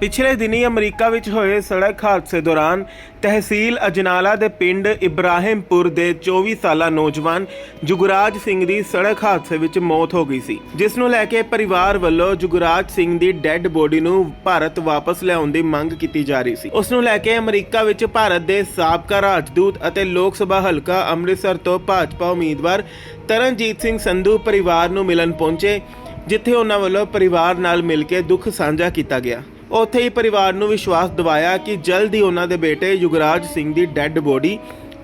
ਪਿਛਲੇ ਦਿਨੀ ਅਮਰੀਕਾ ਵਿੱਚ ਹੋਏ ਸੜਕ ਹਾਦਸੇ ਦੌਰਾਨ ਤਹਿਸੀਲ ਅਜਨਾਲਾ ਦੇ ਪਿੰਡ ਇਬਰਾਹਿਮਪੁਰ ਦੇ 24 ਸਾਲਾ ਨੌਜਵਾਨ ਜੁਗਰਾਜ ਸਿੰਘ ਦੀ ਸੜਕ ਹਾਦਸੇ ਵਿੱਚ ਮੌਤ ਹੋ ਗਈ ਸੀ, ਜਿਸ ਨੂੰ ਲੈ ਕੇ ਪਰਿਵਾਰ ਵੱਲੋਂ ਜੁਗਰਾਜ ਸਿੰਘ ਦੀ ਡੈੱਡ ਬੋਡੀ ਨੂੰ ਭਾਰਤ ਵਾਪਸ ਲਿਆਉਣ ਦੀ ਮੰਗ ਕੀਤੀ ਜਾ ਰਹੀ ਸੀ। ਉਸ ਨੂੰ ਲੈ ਕੇ ਅਮਰੀਕਾ ਵਿੱਚ ਭਾਰਤ ਦੇ ਸਾਬਕਾ ਰਾਜਦੂਤ ਅਤੇ ਲੋਕ ਸਭਾ ਹਲਕਾ ਅੰਮ੍ਰਿਤਸਰ ਤੋਂ ਭਾਜਪਾ ਉਮੀਦਵਾਰ ਤਰਨਜੀਤ ਸਿੰਘ ਸੰਧੂ ਪਰਿਵਾਰ ਨੂੰ ਮਿਲਣ ਪਹੁੰਚੇ, ਜਿੱਥੇ ਉਹਨਾਂ ਵੱਲੋਂ ਪਰਿਵਾਰ ਨਾਲ ਮਿਲ ਕੇ ਦੁੱਖ ਸਾਂਝਾ ਕੀਤਾ ਗਿਆ। ਉੱਥੇ ਹੀ ਪਰਿਵਾਰ ਨੂੰ ਵਿਸ਼ਵਾਸ ਦਿਵਾਇਆ ਕਿ ਜਲਦ ਹੀ ਉਹਨਾਂ ਦੇ ਬੇਟੇ ਯੁਗਰਾਜ ਸਿੰਘ ਦੀ ਡੈੱਡ ਬੋਡੀ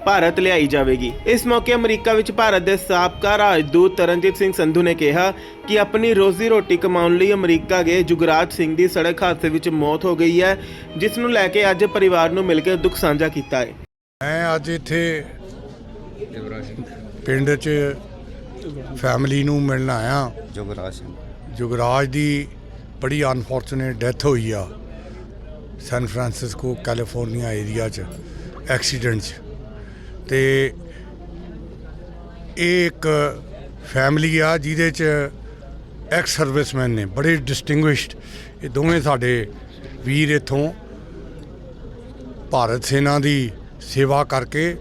ਭਾਰਤ ਲਿਆਈ ਜਾਵੇਗੀ। ਇਸ ਮੌਕੇ ਅਮਰੀਕਾ ਵਿੱਚ ਭਾਰਤ ਦੇ ਸਾਬਕਾ ਰਾਜਦੂਤ ਤਰਨਜੀਤ ਸਿੰਘ ਸੰਧੂ ਨੇ ਕਿਹਾ ਕਿ ਆਪਣੀ ਰੋਜ਼ੀ ਰੋਟੀ ਕਮਾਉਣ ਲਈ ਅਮਰੀਕਾ ਗਏ ਯੁਗਰਾਜ ਸਿੰਘ ਦੀ ਸੜਕ ਹਾਦਸੇ ਵਿੱਚ ਮੌਤ ਹੋ ਗਈ ਹੈ ਜਿਸ ਨੂੰ ਲੈ ਕੇ ਅੱਜ ਪਰਿਵਾਰ ਨੂੰ ਮਿਲ ਕੇ ਦੁੱਖ ਸਾਂਝਾ ਕੀਤਾ ਹੈ। ਮੈਂ ਅੱਜ ਇੱਥੇ ਪਿੰਡ 'ਚ ਫੈਮਿਲੀ ਨੂੰ ਮਿਲਣ ਆਇਆ। ਜੁਗਰਾਜ ਸਿੰਘ। ਜੁਗਰਾਜ ਦੀ ਬੜੀ ਅਨਫੋਰਚੂਨੇਟ ਡੈਥ ਹੋਈ ਆ ਸੈਨ ਫਰਾਂਸਿਸਕੋ ਕੈਲੀਫੋਰਨੀਆ ਏਰੀਆ 'ਚ ਐਕਸੀਡੈਂਟ 'ਚ। ਤੇ ਇਹ ਇੱਕ ਫੈਮਿਲੀ ਆ ਜਿਹਦੇ 'ਚ ਐਕਸ ਸਰਵਿਸਮੈਨ ਨੇ, ਬੜੇ ਡਿਸਟਿੰਗੁਇਸ਼ਡ ਇਹ ਦੋਵੇਂ ਸਾਡੇ ਵੀਰ ਇਥੋਂ ਭਾਰਤ ਸੈਨਾ ਦੀ ਸੇਵਾ ਕਰਕੇ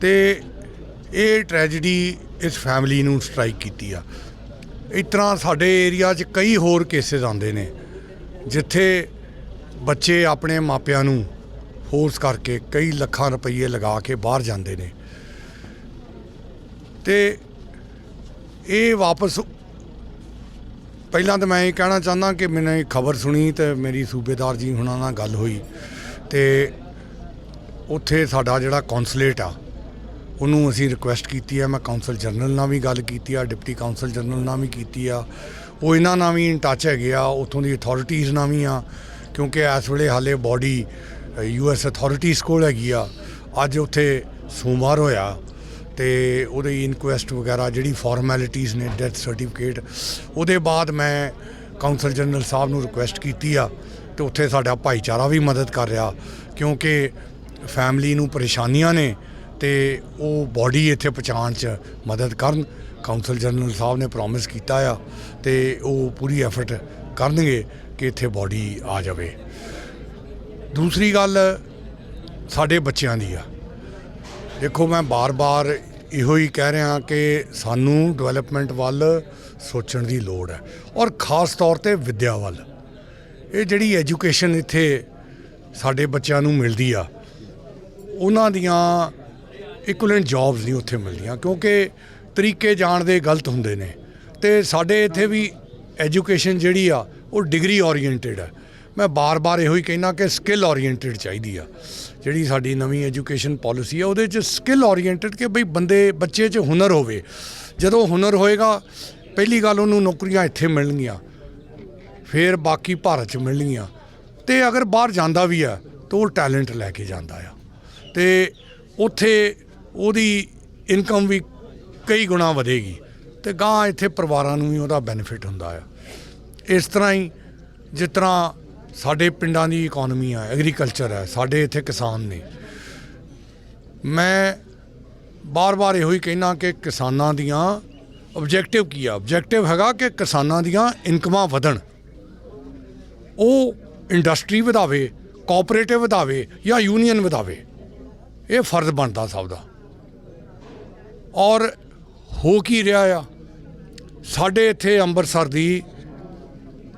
ਤੇ ਇਹ ਟ੍ਰੈਜੇਡੀ ਇਸ ਫੈਮਿਲੀ ਨੂੰ ਸਟ੍ਰਾਈਕ ਕੀਤੀ ਆ। ਇਸ ਤਰ੍ਹਾਂ ਸਾਡੇ ਏਰੀਆ 'ਚ ਕਈ ਹੋਰ ਕੇਸਿਸ ਆਉਂਦੇ ਨੇ, ਜਿੱਥੇ ਬੱਚੇ ਆਪਣੇ ਮਾਪਿਆਂ ਨੂੰ ਫੋਰਸ ਕਰਕੇ ਕਈ ਲੱਖਾਂ ਰੁਪਏ ਲਗਾ ਕੇ ਬਾਹਰ ਜਾਂਦੇ ਨੇ। ਤੇ ਇਹ ਵਾਪਸ ਪਹਿਲਾਂ ਤਾਂ ਮੈਂ ਇਹ ਕਹਿਣਾ ਚਾਹੁੰਦਾ ਕਿ ਮੈਨੂੰ ਇਹ ਖਬਰ ਸੁਣੀ ਤੇ ਮੇਰੀ ਸੂਬੇਦਾਰ ਜੀ ਹੁਣਾਂ ਨਾਲ ਗੱਲ ਹੋਈ ਤੇ ਉੱਥੇ ਸਾਡਾ ਜਿਹੜਾ ਕੌਂਸਲੇਟ ਆ ਉਹਨੂੰ ਅਸੀਂ ਰਿਕੁਐਸਟ ਕੀਤੀ ਹੈ ਮੈਂ ਕਾਉਂਸਲ ਜਨਰਲ ਨਾਲ ਵੀ ਗੱਲ ਕੀਤੀ ਆ ਡਿਪਟੀ ਕਾਉਂਸਲ ਜਨਰਲ ਨਾਲ ਵੀ ਕੀਤੀ ਆ। ਉਹ ਇਹਨਾਂ ਨਾਲ ਵੀ ਇਨ ਟੱਚ ਹੈਗੇ ਆ, ਉੱਥੋਂ ਦੀ ਅਥਾਰਟੀਆਂ ਨਾਲ ਵੀ ਆ, ਕਿਉਂਕਿ ਇਸ ਵੇਲੇ ਹਾਲੇ ਬਾਡੀ ਯੂ ਐਸ ਅਥਾਰਟੀਆਂ ਕੋਲ ਹੈਗੀ ਆ। ਅੱਜ ਉੱਥੇ ਸੋਮਵਾਰ ਹੋਇਆ ਤੇ ਉਹਦੇ ਇਨਕੁਐਸਟ ਵਗੈਰਾ ਜਿਹੜੀ ਫਾਰਮੈਲਿਟੀਆਂ ਨੇ ਡੈਥ ਸਰਟੀਫਿਕੇਟ ਉਹਦੇ ਬਾਅਦ ਮੈਂ ਕਾਉਂਸਲ ਜਨਰਲ ਸਾਹਿਬ ਨੂੰ ਰਿਕੁਐਸਟ ਕੀਤੀ ਆ ਤੇ ਉੱਥੇ ਸਾਡਾ ਭਾਈਚਾਰਾ ਵੀ ਮਦਦ ਕਰ ਰਿਹਾ, ਕਿਉਂਕਿ ਫੈਮਿਲੀ ਨੂੰ ਪਰੇਸ਼ਾਨੀਆਂ ਨੇ। ਤੇ ਉਹ ਬਾਡੀ ਇੱਥੇ ਪਹੁੰਚਾਉਣ ਚ ਮਦਦ ਕਰਨ। ਕਾਉਂਸਲ ਜਨਰਲ ਸਾਹਿਬ ਨੇ ਪ੍ਰੋਮਿਸ ਕੀਤਾ ਆ ਤੇ ਉਹ ਪੂਰੀ ਐਫਰਟ ਕਰਨਗੇ ਕਿ ਇੱਥੇ ਬਾਡੀ ਆ ਜਾਵੇ। ਦੂਸਰੀ ਗੱਲ ਸਾਡੇ ਬੱਚਿਆਂ ਦੀ ਆ। ਦੇਖੋ ਮੈਂ ਬਾਰ-ਬਾਰ ਇਹੋ ਹੀ ਕਹਿ ਰਿਹਾ ਕਿ ਸਾਨੂੰ ਡਿਵੈਲਪਮੈਂਟ ਵੱਲ ਸੋਚਣ ਦੀ ਲੋੜ ਹੈ ਔਰ ਖਾਸ ਤੌਰ ਤੇ ਵਿੱਦਿਆ ਵੱਲ। ਇਹ ਜਿਹੜੀ ਐਜੂਕੇਸ਼ਨ ਇੱਥੇ ਸਾਡੇ ਬੱਚਿਆਂ ਨੂੰ ਮਿਲਦੀ ਆ, ਉਹਨਾਂ ਦੀਆਂ ਇਕੁਇਲੈਂਟ ਜੌਬਸ ਨਹੀਂ ਉੱਥੇ ਮਿਲਦੀਆਂ, ਕਿਉਂਕਿ ਤਰੀਕੇ ਜਾਣ ਦੇ ਗਲਤ ਹੁੰਦੇ ਨੇ। ਤੇ ਸਾਡੇ ਇੱਥੇ ਵੀ ਐਜੂਕੇਸ਼ਨ ਜਿਹੜੀ ਆ, ਉਹ ਡਿਗਰੀ ਓਰੀਐਂਟਡ ਹੈ ਮੈਂ ਬਾਰ-ਬਾਰ ਇਹੋ ਹੀ ਕਹਿਣਾ ਕਿ ਸਕਿੱਲ ਓਰੀਐਂਟਡ ਚਾਹੀਦੀ ਆ। ਜਿਹੜੀ ਸਾਡੀ ਨਵੀਂ ਐਜੂਕੇਸ਼ਨ ਪਾਲਿਸੀ ਆ, ਉਹਦੇ 'ਚ ਸਕਿੱਲ ਓਰੀਐਂਟਡ ਕਿ ਬਈ ਬੰਦੇ, ਬੱਚੇ 'ਚ ਹੁਨਰ ਹੋਵੇ। ਜਦੋਂ ਹੁਨਰ ਹੋਏਗਾ, ਪਹਿਲੀ ਗੱਲ ਉਹਨੂੰ ਨੌਕਰੀਆਂ ਇੱਥੇ ਮਿਲਣਗੀਆਂ, ਫਿਰ ਬਾਕੀ ਭਾਰਤ 'ਚ ਮਿਲਣਗੀਆਂ। ਤੇ ਅਗਰ ਬਾਹਰ ਜਾਂਦਾ ਵੀ ਆ, ਤਾਂ ਉਹ ਟੈਲੈਂਟ ਲੈ ਕੇ ਜਾਂਦਾ ਆ। ਤੇ ਉੱਥੇ ਉਹਦੀ ਇਨਕਮ ਵੀ ਕਈ ਗੁਣਾ ਵਧੇਗੀ ਤੇ ਗਾਂ ਇੱਥੇ ਪਰਿਵਾਰਾਂ ਨੂੰ ਵੀ ਉਹਦਾ ਬੈਨੀਫਿਟ ਹੁੰਦਾ ਆ। ਇਸ ਤਰ੍ਹਾਂ ਹੀ ਜਿਸ ਤਰ੍ਹਾਂ ਸਾਡੇ ਪਿੰਡਾਂ ਦੀ ਇਕਨੋਮੀ ਆ ਐਗਰੀਕਲਚਰ ਹੈ ਸਾਡੇ ਇੱਥੇ ਕਿਸਾਨ ਨੇ। ਮੈਂ ਬਾਰ-ਬਾਰ ਇਹੋ ਹੀ ਕਹਿਣਾ ਕਿ ਕਿਸਾਨਾਂ ਦੀਆਂ ਆਬਜੈਕਟਿਵ ਕੀ ਆ? ਆਬਜੈਕਟਿਵ ਹੈਗਾ ਕਿ ਕਿਸਾਨਾਂ ਦੀਆਂ ਇਨਕਮਾਂ ਵਧਣ। ਉਹ ਇੰਡਸਟਰੀ ਵਧਾਵੇ ਕੋਆਪਰੇਟਿਵ ਵਧਾਵੇ ਜਾਂ ਯੂਨੀਅਨ ਵਧਾਵੇ। ਇਹ ਫਰਜ਼ ਬਣਦਾ ਸਭ ਦਾ। ਔਰ ਹੋ ਕੀ ਰਿਹਾ ਆ? ਸਾਡੇ ਇੱਥੇ ਅੰਮ੍ਰਿਤਸਰ ਦੀ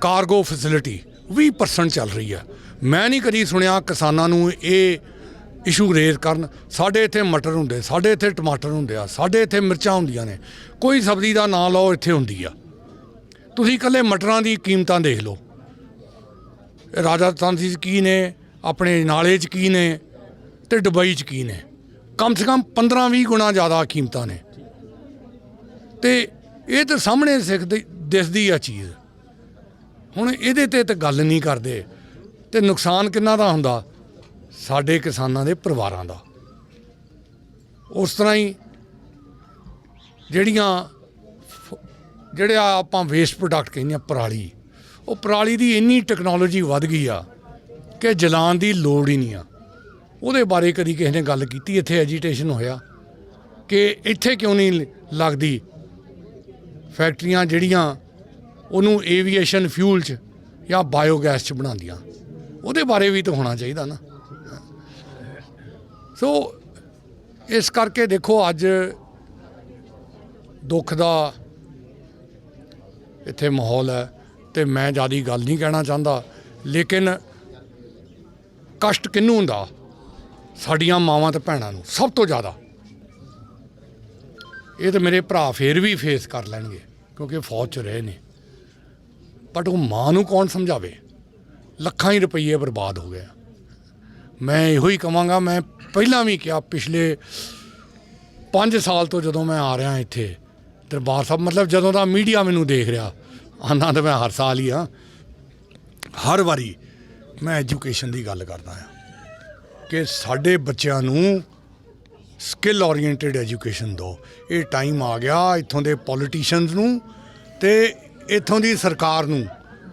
ਕਾਰਗੋ ਫੈਸਿਲਿਟੀ 20% ਚੱਲ ਰਹੀ ਆ। ਮੈਂ ਨਹੀਂ ਕਦੀ ਸੁਣਿਆ ਕਿਸਾਨਾਂ ਨੂੰ ਇਹ ਇਸ਼ੂ ਰੇਜ਼ ਕਰਨ। ਸਾਡੇ ਇੱਥੇ ਮਟਰ ਹੁੰਦੇ, ਸਾਡੇ ਇੱਥੇ ਟਮਾਟਰ ਹੁੰਦੇ ਆ, ਸਾਡੇ ਇੱਥੇ ਮਿਰਚਾਂ ਹੁੰਦੀਆਂ ਨੇ। ਕੋਈ ਸਬਜ਼ੀ ਦਾ ਨਾਂ ਲਓ, ਇੱਥੇ ਹੁੰਦੀ ਆ। ਤੁਸੀਂ ਇਕੱਲੇ ਮਟਰਾਂ ਦੀ ਕੀਮਤਾਂ ਦੇਖ ਲਓ। ਇਹ ਰਾਜਸਥਾਨ 'ਚ ਕੀ ਨੇ, ਆਪਣੇ ਨਾਲੇ 'ਚ ਕੀ ਨੇ ਤੇ ਦੁਬਈ 'ਚ ਕੀ ਨੇ। ਕਮ ਸੇ ਕਮ 15-20 ਗੁਣਾ ਜ਼ਿਆਦਾ ਕੀਮਤਾਂ ਨੇ। ਤੇ ਇਹ ਤਾਂ ਸਾਹਮਣੇ ਸਿੱਖਦੀ ਦਿਸਦੀ ਆ ਚੀਜ਼। ਹੁਣ ਇਹਦੇ ਤੇ ਤਾਂ ਗੱਲ ਨਹੀਂ ਕਰਦੇ। ਤੇ ਨੁਕਸਾਨ ਕਿੰਨਾ ਦਾ ਹੁੰਦਾ? ਸਾਡੇ ਕਿਸਾਨਾਂ ਦੇ ਪਰਿਵਾਰਾਂ ਦਾ। ਉਸ ਤਰ੍ਹਾਂ ਹੀ ਜਿਹੜੀਆਂ ਫ- ਜਿਹੜੇ ਆ ਆਪਾਂ ਵੇਸਟ ਪ੍ਰੋਡਕਟ ਕਹਿੰਦੇ ਆ, ਪਰਾਲੀ। ਉਹ ਪਰਾਲੀ ਦੀ ਇੰਨੀ ਟੈਕਨੋਲੋਜੀ ਵੱਧ ਗਈ ਆ ਕਿ ਜਲਾਉਣ ਦੀ ਲੋੜ ਹੀ ਨਹੀਂ ਆ। ਉਹਦੇ ਬਾਰੇ ਕਦੀ ਕਿਸੇ ਨੇ ਗੱਲ ਕੀਤੀ, ਇੱਥੇ ਐਜੀਟੇਸ਼ਨ ਹੋਇਆ ਕਿ ਇੱਥੇ ਕਿਉਂ ਨਹੀਂ ਲੱਗਦੀ? ਫੈਕਟਰੀਆਂ ਜਿਹੜੀਆਂ ਉਹਨੂੰ ਏਵੀਏਸ਼ਨ ਫਿਊਲ 'ਚ ਜਾਂ ਬਾਇਓਗੈਸ 'ਚ ਬਣਾਉਂਦੀਆਂ। ਉਹਦੇ ਬਾਰੇ ਵੀ ਤਾਂ ਹੋਣਾ ਚਾਹੀਦਾ ਨਾ। ਸੋ, ਇਸ ਕਰਕੇ ਦੇਖੋ ਅੱਜ ਦੁੱਖ ਦਾ ਇੱਥੇ ਮਾਹੌਲ ਹੈ ਤੇ ਮੈਂ ਜਿਆਦੀ ਗੱਲ ਨਹੀਂ ਕਹਿਣਾ ਚਾਹੁੰਦਾ, ਲੇਕਿਨ ਕਸ਼ਟ ਕਿਹਨੂੰ ਹੁੰਦਾ? ਸਾਡੀਆਂ ਮਾਵਾਂ ਤੇ ਭੈਣਾਂ ਨੂੰ ਸਭ ਤੋਂ ਜ਼ਿਆਦਾ। ਇਹ ਤਾਂ ਮੇਰੇ ਭਰਾ ਫੇਰ ਵੀ ਫੇਸ ਕਰ ਲੈਣਗੇ, ਕਿਉਂਕਿ ਫੌਜ 'ਚ ਰਹੇ ਨੇ। ਬਟ ਉਹ ਮਾਂ ਨੂੰ ਕੌਣ ਸਮਝਾਵੇ? ਲੱਖਾਂ ਹੀ ਰੁਪਈਏ ਬਰਬਾਦ ਹੋ ਗਏ ਮੈਂ ਇਹੋ ਹੀ ਕਵਾਂਗਾ, ਮੈਂ ਪਹਿਲਾਂ ਵੀ ਕਿਹਾ, ਪਿਛਲੇ 5 ਸਾਲ ਤੋਂ ਜਦੋਂ ਮੈਂ ਆ ਰਿਹਾ ਇੱਥੇ, ਦਰਬਾਰ ਸਾਹਿਬ, ਮਤਲਬ ਜਦੋਂ ਦਾ ਮੀਡੀਆ ਮੈਨੂੰ ਦੇਖ ਰਿਹਾ ਆਉਂਦਾ ਤਾਂ ਮੈਂ ਹਰ ਸਾਲ ਹੀ ਆ। ਹਰ ਵਾਰੀ ਮੈਂ ਐਜੂਕੇਸ਼ਨ ਦੀ ਗੱਲ ਕਰਦਾ ਹਾਂ ਕਿ ਸਾਡੇ ਬੱਚਿਆਂ ਨੂੰ ਸਕਿੱਲ ਓਰੀਐਂਟਡ ਐਜੂਕੇਸ਼ਨ ਦਿਓ। ਇਹ ਟਾਈਮ ਆ ਗਿਆ ਇੱਥੋਂ ਦੇ ਪੋਲੀਟੀਸ਼ੀਅਨਸ ਨੂੰ ਤੇ ਇੱਥੋਂ ਦੀ ਸਰਕਾਰ ਨੂੰ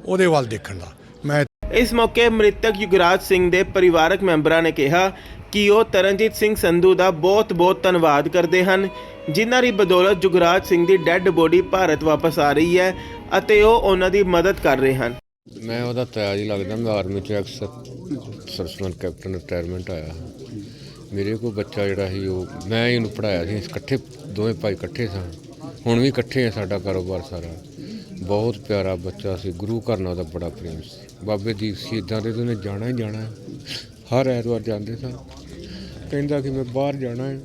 ਉਹਦੇ ਵੱਲ ਦੇਖਣ ਦਾ। ਮੈਂ ਇਸ ਮੌਕੇ ਮ੍ਰਿਤਕ ਯੁਗਰਾਜ ਸਿੰਘ ਦੇ ਪਰਿਵਾਰਕ ਮੈਂਬਰਾਂ ਨੇ ਕਿਹਾ ਕਿ ਉਹ ਤਰਨਜੀਤ ਸਿੰਘ ਸੰਧੂ ਦਾ ਬਹੁਤ-ਬਹੁਤ ਧੰਨਵਾਦ ਕਰਦੇ ਹਨ, ਜਿਨ੍ਹਾਂ ਦੀ ਬਦੌਲਤ ਯੁਗਰਾਜ ਸਿੰਘ ਦੀ ਡੈੱਡ ਬੋਡੀ ਭਾਰਤ ਵਾਪਸ ਆ ਰਹੀ ਹੈ ਅਤੇ ਉਹ ਉਹਨਾਂ ਦੀ ਮਦਦ ਕਰ ਰਹੇ ਹਨ। ਮੈਂ ਉਹਦਾ ਤਾਇਆ ਹੀ ਲੱਗਦਾ ਮੈਂ ਆਰਮੀ ਚ ਅਕਸਰ ਸਰਸਮਨ ਕੈਪਟਨ ਰਿਟਾਇਰਮੈਂਟ ਆਇਆ। ਮੇਰੇ ਕੋਲ ਬੱਚਾ ਜਿਹੜਾ ਸੀ, ਉਹ ਮੈਂ ਹੀ ਉਹਨੂੰ ਪੜਾਇਆ ਸੀ, ਇਕੱਠੇ ਦੋਵੇਂ ਭਾਈ ਇਕੱਠੇ ਸਾਂ। ਹੁਣ ਵੀ ਇਕੱਠੇ ਆ ਸਾਡਾ ਕਾਰੋਬਾਰ ਸਾਰਾ। ਬਹੁਤ ਪਿਆਰਾ ਬੱਚਾ ਸੀ, ਗੁਰੂ ਘਰ ਨਾਲ ਉਹਦਾ ਬੜਾ ਪ੍ਰੇਮ ਸੀ। ਬਾਬੇ ਦੀਪ ਸ਼ਹੀਦਾਂ ਦੇ ਤੋਂ ਉਹਨੇ ਜਾਣਾ ਹੀ ਜਾਣਾ ਹਰ ਐਤਵਾਰ ਜਾਂਦੇ ਸਾਂ। ਕਹਿੰਦਾ ਕਿ ਮੈਂ ਬਾਹਰ ਜਾਣਾ ਹੈ।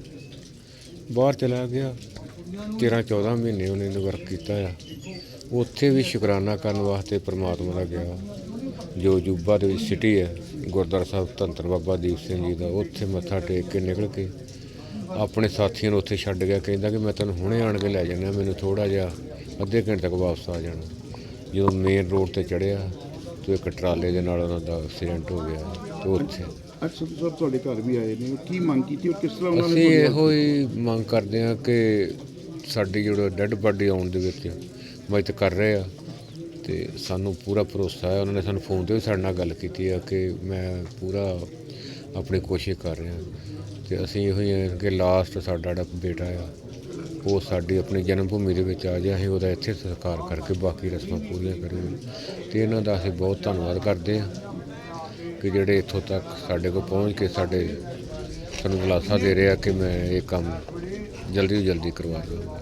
ਬਾਹਰ ਚਲਾ ਗਿਆ। 13 14 ਮਹੀਨੇ ਉਹਨੇ ਵਰਕ ਕੀਤਾ ਆ। ਉੱਥੇ ਵੀ ਸ਼ੁਕਰਾਨਾ ਕਰਨ ਵਾਸਤੇ ਪ੍ਰਮਾਤਮਾ ਦਾ ਗਿਆ। ਜੋ ਜੂਬਾ ਦੇ ਵਿੱਚ ਸਿਟੀ ਹੈ ਗੁਰਦੁਆਰਾ ਸਾਹਿਬ ਧੰਤਰ ਬਾਬਾ ਦੀਪ ਸਿੰਘ ਜੀ ਦਾ ਉੱਥੇ ਮੱਥਾ ਟੇਕ ਕੇ ਨਿਕਲ ਕੇ ਆਪਣੇ ਸਾਥੀਆਂ ਨੂੰ ਉੱਥੇ ਛੱਡ ਗਿਆ ਕਹਿੰਦਾ ਕਿ ਮੈਂ ਤੈਨੂੰ ਹੁਣੇ ਆਣ ਕੇ ਲੈ ਜਾਣਾ ਮੈਨੂੰ ਥੋੜਾ ਜਿਹਾ ਅੱਧੇ ਘੰਟੇ ਤੱਕ ਵਾਪਸ ਆ ਜਾਣਾ। ਜਦੋਂ ਮੇਨ ਰੋਡ ਤੇ ਚੜਿਆ ਤੇ ਇੱਕ ਟਰਾਲੇ ਦੇ ਨਾਲ ਉਹਨਾਂ ਦਾ ਐਕਸੀਡੈਂਟ ਹੋ ਗਿਆ ਤੇ ਉੱਥੇ ਸਾਹਿਬ ਤੁਹਾਡੇ ਘਰ ਵੀ ਆਏ ਨੇ ਕੀ ਮੰਗ ਕੀਤੀ ਔਰ ਕਿਸ ਤਰ੍ਹਾਂ ਉਹਨਾਂ ਅਸੀਂ ਨੇ ਇਹੋ ਹੀ ਮੰਗ ਕਰਦੇ ਹਾਂ ਕਿ ਸਾਡੀ ਜਿਹੜਾ ਡੈੱਡ ਬਾਡੀ ਆਉਣ ਦੇ ਵਿੱਚ ਮਦਦ ਕਰ ਰਹੇ ਆ ਤੇ ਸਾਨੂੰ ਪੂਰਾ ਭਰੋਸਾ ਹੈ। ਉਹਨਾਂ ਨੇ ਸਾਨੂੰ ਫੋਨ ਤੇ ਵੀ ਸਾਡੇ ਨਾਲ ਗੱਲ ਕੀਤੀ ਆ ਕਿ ਮੈਂ ਪੂਰਾ ਆਪਣੀ ਕੋਸ਼ਿਸ਼ ਕਰ ਰਿਹਾ। ਤੇ ਅਸੀਂ ਇਹੋ ਹੀ ਹਾਂ ਕਿ ਲਾਸਟ ਸਾਡਾ ਜਿਹੜਾ ਬੇਟਾ ਆ, ਉਹ ਸਾਡੀ ਆਪਣੀ ਜਨਮ ਭੂਮੀ ਦੇ ਵਿੱਚ ਆ ਜਾਏ ਅਸੀਂ ਉਹਦਾ ਇੱਥੇ ਸਤਿਕਾਰ ਕਰਕੇ ਬਾਕੀ ਰਸਮਾਂ ਪੂਰੀਆਂ ਕਰੀਏ ਤੇ ਇਹਨਾਂ ਦਾ ਅਸੀਂ ਬਹੁਤ ਧੰਨਵਾਦ ਕਰਦੇ ਹਾਂ ਕਿ ਜਿਹੜੇ ਇੱਥੋਂ ਤੱਕ ਸਾਡੇ ਕੋਲ ਪਹੁੰਚ ਕੇ ਸਾਡੇ ਸਾਨੂੰ ਦਿਲਾਸਾ ਦੇ ਰਿਹਾ ਕਿ ਮੈਂ ਇਹ ਕੰਮ ਜਲਦੀ ਤੋਂ ਜਲਦੀ ਕਰਵਾ ਦਵਾਂਗਾ।